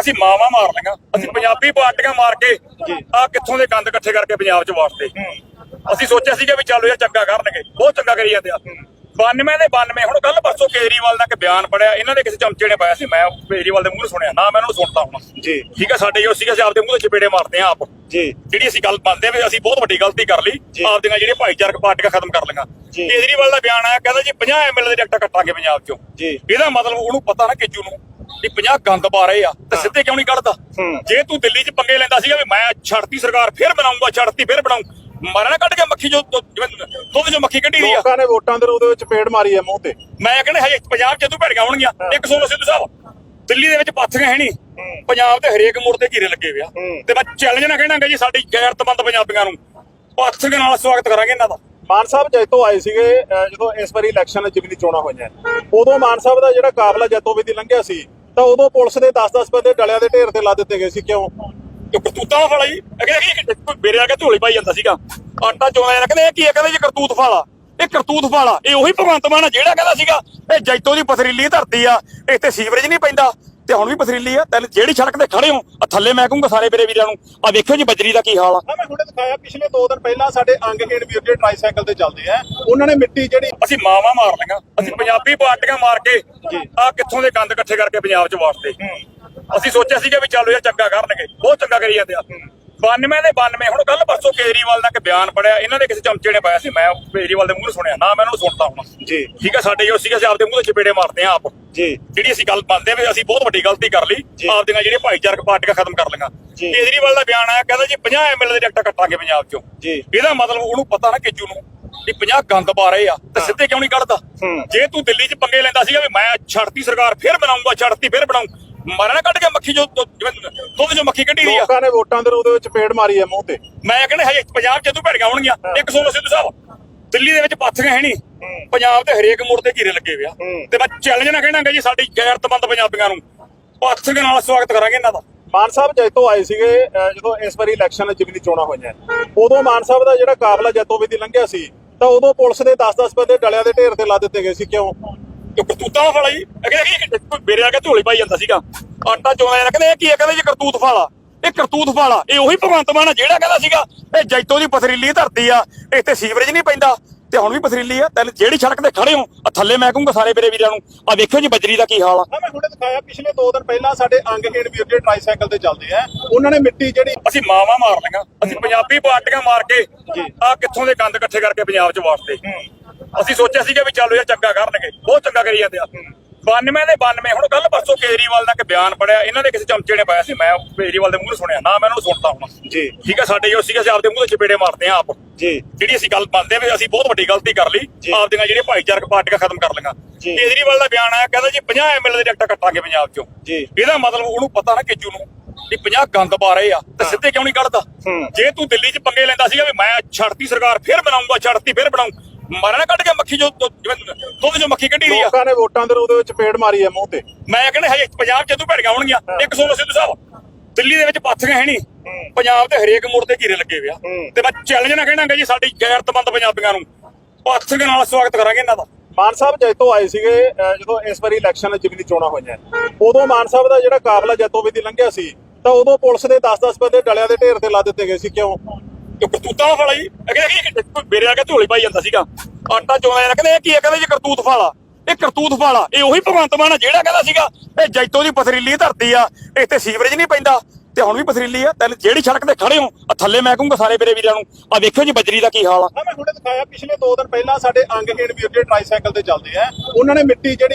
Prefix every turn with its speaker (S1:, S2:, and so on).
S1: ਅਸੀਂ ਮਾਵਾ ਮਾਰ ਲਈਆਂ। ਅਸੀਂ ਪੰਜਾਬੀ ਪਾਰਟੀਆਂ ਮਾਰ ਕੇ ਆ ਕਿੱਥੋਂ ਦੇ ਗੰਦ ਇਕੱਠੇ ਕਰਕੇ ਪੰਜਾਬ 'ਚ ਵਾਸਤੇ ਅਸੀਂ ਸੋਚਿਆ ਸੀਗਾ ਵੀ ਚਲੋ ਇਹ ਚੰਗਾ ਕਰਨਗੇ। ਬਹੁਤ ਚੰਗਾ ਕਰੀ ਜਾਂਦੇ ਆ। 92 ਦੇ 92 ਹੁਣ ਕੱਲ ਪਰਸੋਂ ਕੇਜਰੀਵਾਲ ਦਾ ਇੱਕ ਬਿਆਨ ਪੜਿਆ। ਇਹਨਾਂ ਦੇ ਕਿਸੇ ਚਮਚੇ ਨੇ ਪਾਇਆ ਸੀ। ਮੈਂ ਕੇਜਰੀਵਾਲ ਦੇ ਮੂੰਹ ਸੁਣਿਆ। ਨਾ ਮੈਂ ਉਹਨਾਂ ਨੂੰ ਸੁਣਦਾ ਹੁਣ।
S2: ਜੀ।
S1: ਠੀਕ ਹੈ ਸਾਡੇ ਜੋ ਸੀਗਾ ਅਸੀਂ ਆਪਦੇ ਮੂੰਹ ਤੇ ਚਪੇੜੇ ਮਾਰਦੇ ਆ ਆਪ।
S2: ਜੀ।
S1: ਜਿਹੜੀ ਅਸੀਂ ਗੱਲ ਮੰਨਦੇ ਵੀ ਅਸੀਂ ਬਹੁਤ ਵੱਡੀ ਗਲਤੀ ਕਰ ਲਈ
S2: ਜੀ।
S1: ਆਪਦੀਆਂ ਜਿਹੜੀਆਂ ਭਾਈਚਾਰਕ ਪਾਰਟੀਆਂ ਖਤਮ ਕਰ ਲਈਆਂ। ਕੇਜਰੀਵਾਲ ਦਾ ਬਿਆਨ ਆਇਆ ਕਹਿੰਦਾ ਜੀ 50 ਐਮਐਲਏ ਦੇ ਟਿਕਟਾਂ ਕੱਟਾਂਗੇ ਪੰਜਾਬ ਚੋਂ।
S2: ਜੀ।
S1: ਇਹਦਾ ਮਤਲਬ ਉਹਨੂੰ ਪਤਾ ਨਾ ਕਿਜੂ ਨੂੰ। ਵੀ 50 ਗੰਦ ਪਾ ਰਹੇ ਆ ਤੇ ਸਿੱਧੇ ਕਿਉਂ ਨਹੀਂ ਕੱਢਦਾ। ਜੇ ਤੂੰ ਦਿੱਲੀ 'ਚ ਪੰਗੇ ਲੈਂਦਾ ਸੀਗਾ ਵੀ ਮੈਂ ਛੱਡਤੀ ਸਰਕਾਰ ਫਿਰ ਬਣਾਉਂਗਾ ਛੱਡਤੀ ਫਿਰ ਬਣਾਉਂ। ਮਾਰਾ ਨਾ ਕੱਢ ਕੇ ਮੱਖੀ ਜੋ ਦੁੱਧ ਜੋ ਮੱਖੀ ਕੱਢੀ ਦੀ ਆ।
S2: ਲੋਕਾਂ ਨੇ ਵੋਟਾਂ ਦੇ ਉਹਦੇ ਵਿੱਚ ਪੇੜ ਮਾਰੀ ਹੈ ਮੂੰਹ ਤੇ।
S1: ਮੈਂ ਕਹਿੰਦਾ ਹਜੇ ਪੰਜਾਬ ਚ ਤੂੰ ਭੜ ਆਉਣਗੀਆਂ ਇੱਕ ਸੋਲੋ ਸਿੱਧੂ ਸਾਹਿਬ ਦਿੱਲੀ ਦੇ ਵਿੱਚ ਪਾਥੀਆਂ ਹੈ ਨਹੀਂ। ਪੰਜਾਬ ਤੇ ਹਰੇਕ ਮੋੜ ਤੇ ਘੀਰੇ ਲੱਗੇ ਹੋਇਆ। ਤੇ ਮੈਂ ਚੈਲੰਜ ਨਾ ਕਹਿਣਾਗਾ ਜੀ ਸਾਡੀ ਗੈਰਤਮੰਦ ਪੰਜਾਬੀਆਂ ਨੂੰ ਪਾਥੀਆਂ ਨਾਲ ਸਵਾਗਤ ਕਰਾਂਗੇ ਇਹਨਾਂ ਦਾ।
S2: ਮਾਨ ਸਾਹਿਬ ਜੈਤੋ ਆਏ ਸੀਗੇ ਜਦੋਂ ਇਸ ਵਾਰੀ ਇਲੈਕਸ਼ਨ ਜਿਮਨੀ ਚੋਣਾਂ ਹੋਈਆਂ ਉਦੋਂ ਮਾਨ ਸਾਹਿਬ ਦਾ ਜਿਹੜਾ ਕਾਬਲਾ ਜੈਤੋ ਵੀ ਦੀ ਲੰਘਿਆ ਸੀ ਤਾਂ ਉਦੋਂ ਪੁਲਿਸ ਦੇ 10-10 ਬੰਦੇ ਡਲਿਆਂ ਦੇ ਢੇਰ ਤੇ ਲਾ ਦਿੱਤੇ ਗਏ ਸੀ, ਕਿਉਂ?
S1: ਕਿ ਕਰਤੂਤਾਂ ਵਾਲਾ ਜੀ ਅਗੇ ਮੇਰੇ ਆ ਕੇ ਝੋਲੇ ਪਾਈ ਜਾਂਦਾ ਸੀਗਾ। ਆਟਾ ਚੋਣਾ ਇਹਨਾਂ ਕਹਿੰਦੇ ਇਹ ਕੀ ਹੈ? ਕਹਿੰਦੇ ਜੀ ਕਰਤੂਤ ਫਾਲਾ। ਇਹ ਕਰਤੂਤ ਫਾਲਾ। ਇਹ ਉਹੀ ਭਗਵੰਤ ਮਾਨ ਆ ਜਿਹੜਾ ਕਹਿੰਦਾ ਸੀਗਾ, ਇਹ ਜੈਤੋ ਦੀ ਪਥਰੀਲੀ ਧਰਤੀ ਆ, ਇੱਥੇ ਸੀਵਰੇਜ ਨਹੀਂ ਪੈਂਦਾ। ਤੇ ਹੁਣ ਵੀ ਪਥਰੀਲੀ ਆ ਤੇ ਜਿਹੜੀ ਸੜਕ ਤੇ ਖੜੇ ਹੋ ਆ ਥੱਲੇ ਮੈਂ ਕਹੂੰਗਾ ਸਾਰੇ ਮੇਰੇ ਵੀਰਾਂ ਨੂੰ ਆ ਵੇਖਿਓ ਜੀ ਬੱਜਰੀ ਦਾ ਕੀ ਹਾਲ ਆ।
S2: ਮੈਂ ਹੁਣੇ ਦਿਖਾਇਆ ਪਿਛਲੇ 2 ਦਿਨ ਪਹਿਲਾਂ ਸਾਡੇ ਅੰਗਹੀਣ ਵੀਰ ਜਿਹੜੇ ਟ੍ਰਾਈਸਾਈਕਲ ਤੇ ਚੱਲਦੇ ਆ। ਉਹਨਾਂ ਨੇ ਮਿੱਟੀ ਜਿਹੜੀ
S1: ਅਸੀਂ ਮਾਵਾ ਮਾਰ ਲਈਆਂ ਅਸੀਂ ਪੰਜਾਬੀ ਪਾਰਟੀਆਂ ਮਾਰ ਕੇ ਆ ਕਿੱਥੋਂ ਦੇ ਗੰਦ ਇਕੱਠੇ ਕਰਕੇ ਪੰਜਾਬ 'ਚ ਵਾਸਤੇ। ਅਸੀਂ ਸੋਚਿਆ ਸੀਗਾ ਵੀ ਚਲੋ ਇਹ ਚੰਗਾ ਕਰਨਗੇ ਬਹੁਤ ਚੰਗਾ ਕਰੀ ਜਾਂਦੇ ਆ। 92 ਦੇ 92 ਹੁਣ ਕੱਲ ਪਰਸੋਂ ਕੇਜਰੀਵਾਲ ਦਾ ਇੱਕ ਬਿਆਨ ਪੜਿਆ। ਇਹਨਾਂ ਦੇ ਕਿਸੇ ਚਮਚੇ ਨੇ ਪਾਇਆ ਸੀ। ਮੈਂ ਕੇਜਰੀਵਾਲ ਦੇ ਮੂੰਹ ਤੋਂ ਸੁਣਿਆ। ਨਾ ਮੈਂ ਉਹਨਾਂ ਨੂੰ ਸੁਣਦਾ ਹੁਣ।
S2: ਜੀ।
S1: ਠੀਕ ਹੈ ਸਾਡੇ ਜੋ ਸੀਗਾ ਅਸੀਂ ਆਪਦੇ ਮੂੰਹ ਤੇ ਚਪੇੜੇ ਮਾਰਦੇ ਆ ਆਪ।
S2: ਜੀ।
S1: ਜਿਹੜੀ ਅਸੀਂ ਗੱਲ ਮੰਨਦੇ ਵੀ ਅਸੀਂ ਬਹੁਤ ਵੱਡੀ ਗਲਤੀ ਕਰ ਲਈ। ਆਪਦੀਆਂ ਜਿਹੜੀਆਂ ਭਾਈਚਾਰਕ ਪਾਰਟੀਆਂ ਖਤਮ ਕਰ ਲਈਆਂ। ਕੇਜਰੀਵਾਲ ਦਾ ਬਿਆਨ ਆਇਆ ਕਹਿੰਦਾ ਜੀ 50 ਐਮਐਲਏ ਦੇ ਟਿਕਟਾਂ ਕੱਟਾਂਗੇ ਪੰਜਾਬ ਚੋਂ।
S2: ਜੀ।
S1: ਇਹਦਾ ਮਤਲਬ ਉਹਨੂੰ ਪਤਾ ਨਾ ਕਿਜੂ ਨੂੰ ਵੀ 50 ਗੰਦ ਪਾ ਰਹੇ ਆ। ਤੇ ਸਿੱਧੇ ਕਿਉਂ ਨਹੀਂ ਕੱਢਦਾ। ਜੇ ਤੂੰ ਦਿੱਲੀ 'ਚ ਪੰਗੇ ਲੈਂਦਾ ਸੀਗਾ ਵੀ ਮੈਂ ਛੱਡਤੀ ਸਰਕਾਰ ਫਿਰ ਬਣਾਉਂਗਾ ਛੱਡਤੀ ਫਿਰ ਬਣਾਉਂ। ਮਾਰਾ ਨਾ ਕੱਢ ਕੇ ਮੱਖੀ ਜੋ ਜਿਵੇਂ ਦੁੱਧ ਜੋ ਮੱਖੀ ਕੱਢੀ ਦੀ ਆ।
S2: ਲੋਕਾਂ ਨੇ ਵੋਟਾਂ ਦੇ ਉਹਦੇ ਵਿੱਚ ਪੇੜ ਮਾਰੀ ਹੈ ਮੂੰਹ ਤੇ।
S1: ਮੈਂ ਕਹਿੰਦਾ ਹਜੇ ਪੰਜਾਬ 'ਚ ਤੂੰ ਭੜ ਆਉਣਗੀਆਂ ਇੱਕ ਸੋਲੋ ਸਿੱਧੂ ਸਾਹਿਬ ਦਿੱਲੀ ਦੇ ਵਿੱਚ ਪਾਥੀਆਂ ਹੈ ਨਹੀਂ ਪੰਜਾਬ ਤੇ ਹਰੇਕ ਮੋੜ ਤੇ ਘੀਰੇ ਲੱਗੇ ਹੋਇਆ। ਤੇ ਮੈਂ ਚੈਲੰਜ ਨਾ ਕਹਿਣਾਗਾ ਜੀ ਸਾਡੀ ਗੈਰਤਮੰਦ ਪੰਜਾਬੀਆਂ ਨੂੰ। ਪਾਥੀਆਂ ਨਾਲ ਸਵਾਗਤ ਕਰਾਂਗੇ ਇਹਨਾਂ ਦਾ।
S2: ਮਾਨ ਸਾਹਿਬ ਜੈਤੋ ਆਏ ਸੀਗੇ ਜਦੋਂ ਇਸ ਵਾਰੀ ਇਲੈਕਸ਼ਨ ਜਿਮਨੀ ਚੋਣਾਂ ਹੋਈਆਂ। ਉਦੋਂ ਮਾਨ ਸਾਹਿਬ ਦਾ ਜਿਹੜਾ ਕਾਬਲਾ ਜੈਤੋ ਵੀ ਦੀ ਲੰਘਿਆ ਸੀ ਤਾਂ ਉਦੋਂ ਪੁਲਿਸ ਦੇ 10-10 ਬੰਦੇ ਡਲਿਆਂ ਦੇ ਢੇਰ ਤੇ ਲਾ ਦਿੱਤੇ ਗਏ ਸੀ। ਕਿਉਂ?
S1: ਕਰਤੂਤਾਂ ਦਾ ਜੀ ਅਗੇ ਕਿ ਮੇਰੇ ਆ ਕੇ ਝੋਲੀ ਪਾਈ ਜਾਂਦਾ ਸੀਗਾ। ਆਟਾ ਚੋਣਾ ਇਹਨਾਂ ਕਹਿੰਦੇ ਇਹ ਕੀ ਹੈ ਕਹਿੰਦੇ ਜੀ ਕਰਤੂਤ ਫਾਲਾ। ਇਹ ਕਰਤੂਤ ਫਾਲਾ। ਇਹ ਉਹੀ ਭਗਵੰਤ ਮਾਨ ਆ ਜਿਹੜਾ ਕਹਿੰਦਾ ਸੀਗਾ, ਇਹ ਜੈਤੋ ਦੀ ਪਥਰੀਲੀ ਧਰਤੀ ਆ। ਇੱਥੇ ਸੀਵਰੇਜ ਨਹੀਂ ਪੈਂਦਾ। ਤੇ ਹੁਣ ਵੀ ਪਥਰੀਲੀ ਆ ਤੇ ਜਿਹੜੀ ਸੜਕ ਤੇ ਖੜੇ ਹੋ ਆ ਥੱਲੇ ਮੈਂ ਕਹੂੰਗਾ ਸਾਰੇ ਮੇਰੇ ਵੀਰਾਂ ਨੂੰ ਆ ਵੇਖਿਓ ਜੀ ਬੱਜਰੀ ਦਾ ਕੀ ਹਾਲ ਆ।
S2: ਮੈਂ ਹੁਣੇ ਦਿਖਾਇਆ ਪਿਛਲੇ 2 ਦਿਨ ਪਹਿਲਾਂ ਸਾਡੇ ਅੰਗਹੀਣ ਵੀਰ ਜਿਹੜੇ ਟ੍ਰਾਈਸਾਈਕਲ ਤੇ ਚੱਲਦੇ ਆ। ਉਹਨਾਂ ਨੇ ਮਿੱਟੀ ਜਿਹੜੀ
S1: ਅਸੀਂ ਮਾਵਾ ਮਾਰ ਲਈਆਂ ਅਸੀਂ ਪੰਜਾਬੀ ਪਾਰਟੀਆਂ ਮਾਰ ਕੇ ਆ ਕਿੱਥੋਂ ਦੇ ਗੰਦ ਇਕੱਠੇ ਕਰਕੇ ਪੰਜਾਬ 'ਚ ਵਾਸਤੇ। ਅਸੀਂ ਸੋਚਿਆ ਸੀਗਾ ਵੀ ਚਲੋ ਇਹ ਚੰਗਾ ਕਰਨਗੇ ਬਹੁਤ ਚੰਗਾ ਕਰੀ ਜਾਂਦੇ ਆ। 92 ਦੇ 92 ਹੁਣ ਕੱਲ ਪਰਸੋਂ ਕੇਜਰੀਵਾਲ ਦਾ ਇੱਕ ਬਿਆਨ ਪੜਿਆ। ਇਹਨਾਂ ਦੇ ਕਿਸੇ ਚਮਚੇ ਨੇ ਪਾਇਆ ਸੀ। ਮੈਂ ਕੇਜਰੀਵਾਲ ਦੇ ਮੂੰਹ ਤੋਂ ਸੁਣਿਆ। ਨਾ ਮੈਂ ਉਹਨਾਂ ਨੂੰ ਸੁਣਦਾ ਹੁਣ।
S2: ਜੀ।
S1: ਠੀਕ ਹੈ ਸਾਡੇ ਜੋ ਸੀਗਾ ਅਸੀਂ ਆਪਦੇ ਮੂੰਹ ਤੇ ਚਪੇੜੇ ਮਾਰਦੇ ਆ ਆਪ।
S2: ਜੀ।
S1: ਜਿਹੜੀ ਅਸੀਂ ਗੱਲ ਮੰਨਦੇ ਵੀ ਅਸੀਂ ਬਹੁਤ ਵੱਡੀ ਗਲਤੀ ਕਰ ਲਈ। ਆਪਦੀਆਂ ਜਿਹੜੀਆਂ ਭਾਈਚਾਰਕ ਪਾਰਟੀਆਂ ਖਤਮ ਕਰ ਲਈਆਂ। ਕੇਜਰੀਵਾਲ ਦਾ ਬਿਆਨ ਆਇਆ ਕਹਿੰਦਾ ਜੀ 50 ਐਮਐਲਏ ਦੇ ਟਿਕਟਾਂ ਕੱਟਾਂਗੇ ਪੰਜਾਬ ਚੋਂ।
S2: ਜੀ।
S1: ਇਹਦਾ ਮਤਲਬ ਉਹਨੂੰ ਪਤਾ ਨਾ ਕਿਜੂ ਨੂੰ ਵੀ 50 ਗੰਦ ਪਾ ਰਹੇ ਆ ਤੇ ਸਿੱਧੇ ਕਿਉਂ ਨਹੀਂ ਕੱਢਦਾ। ਜੇ ਤੂੰ ਦਿੱਲੀ 'ਚ ਪੰਗੇ ਲੈਂਦਾ ਸੀਗਾ ਵੀ ਮੈਂ ਛੱਡਤੀ ਸਰਕਾਰ ਫਿਰ ਬਣਾਉਂਗਾ ਛੱਡਤੀ ਫਿਰ ਬਣਾਉਂ। ਮਾਰਾ ਨਾ ਕੱਢ ਕੇ ਮੱਖੀ ਜੋ ਜਿਵੇਂ ਦੁੱਧ ਜੋ ਮੱਖੀ ਕੱਢੀ ਦੀ ਆ।
S2: ਲੋਕਾਂ ਨੇ ਵੋਟਾਂ ਦੇ ਉਹਦੇ ਵਿੱਚ ਪੇੜ ਮਾਰੀ ਹੈ ਮੂੰਹ ਤੇ।
S1: ਮੈਂ ਕਹਿੰਦਾ ਹਜੇ ਪੰਜਾਬ 'ਚ ਤੂੰ ਭੜ ਆਉਣਗੀਆਂ ਇੱਕ ਸੋਲੋ ਸਿੱਧੂ ਸਾਹਿਬ ਦਿੱਲੀ ਦੇ ਵਿੱਚ ਪਾਥੀਆਂ ਹੈ ਨਹੀਂ। ਪੰਜਾਬ ਤੇ ਹਰੇਕ ਮੋੜ ਤੇ ਘੀਰੇ ਲੱਗੇ ਹੋਇਆ
S2: ਹੂੰ।
S1: ਤੇ ਮੈਂ ਚੈਲੰਜ ਨਾ ਕਹਿਣਾਗਾ ਜੀ ਸਾਡੀ ਗੈਰਤਮੰਦ ਪੰਜਾਬੀਆਂ ਨੂੰ ਪਾਥੀਆਂ ਨਾਲ ਸਵਾਗਤ ਕਰਾਂਗੇ ਇਹਨਾਂ ਦਾ।
S2: ਮਾਨ ਸਾਹਿਬ ਜੈਤੋ ਆਏ ਸੀਗੇ ਅਹ ਜਦੋਂ ਇਸ ਵਾਰੀ ਇਲੈਕਸ਼ਨ ਜਿਮਨੀ ਚੋਣਾਂ ਹੋਈਆਂ ਉਦੋਂ ਮਾਨ ਸਾਹਿਬ ਦਾ ਜਿਹੜਾ ਕਾਬਲਾ ਜੈਤੋ ਵੀ ਦੀ ਲੰਘਿਆ ਸੀ ਤਾਂ ਉਦੋਂ ਪੁਲਿਸ ਦੇ 10-10 ਬੰਦੇ ਡਲਿਆਂ ਦੇ ਢੇਰ ਤੇ ਲਾ ਦਿੱਤੇ ਗਏ ਸੀ ਕਿਉਂ?
S1: ਕਰਤੂਤਾਂ ਵਾਲਾ ਜੀ ਅਗੇ ਕਿ ਮੇਰੇ ਆ ਕੇ ਝੋਲੀ ਪਾਈ ਜਾਂਦਾ ਸੀਗਾ। ਆਟਾ ਚੋਣਾ ਇਹਨਾਂ ਕਹਿੰਦੇ ਇਹ ਕੀ ਹੈ? ਕਹਿੰਦੇ ਜੀ ਕਰਤੂਤ ਫਾਲਾ। ਇਹ ਕਰਤੂਤ ਫਾਲਾ, ਇਹ ਉਹੀ ਭਗਵੰਤ ਮਾਨ ਆ ਜਿਹੜਾ ਕਹਿੰਦਾ ਸੀਗਾ, ਇਹ ਜੈਤੋ ਦੀ ਪਥਰੀਲੀ ਧਰਤੀ ਆ ਇੱਥੇ ਸੀਵਰੇਜ ਨਹੀਂ ਪੈਂਦਾ। ਤੇ ਹੁਣ ਵੀ ਪਥਰੀਲੀ ਆ, ਤੈਨੂੰ ਜਿਹੜੀ ਸੜਕ ਤੇ ਖੜੇ ਹੋ ਆ ਥੱਲੇ ਮੈਂ ਕਹੂੰਗਾ ਸਾਰੇ ਮੇਰੇ ਵੀਰਾਂ ਨੂੰ ਆ ਵੇਖਿਓ ਜੀ ਬਜਰੀ ਦਾ ਕੀ ਹਾਲ ਆ।
S2: ਮੈਂ ਹੁਣੇ ਦਿਖਾਇਆ, ਪਿਛਲੇ 2 ਦਿਨ ਪਹਿਲਾਂ ਸਾਡੇ ਅੰਗਹੀਣ ਵੀਰ ਜਿਹੜੇ ਟ੍ਰਾਈਸਾਈਕਲ ਤੇ ਚੱਲਦੇ ਆ, ਉਹਨਾਂ ਨੇ ਮਿੱਟੀ ਜਿਹੜੀ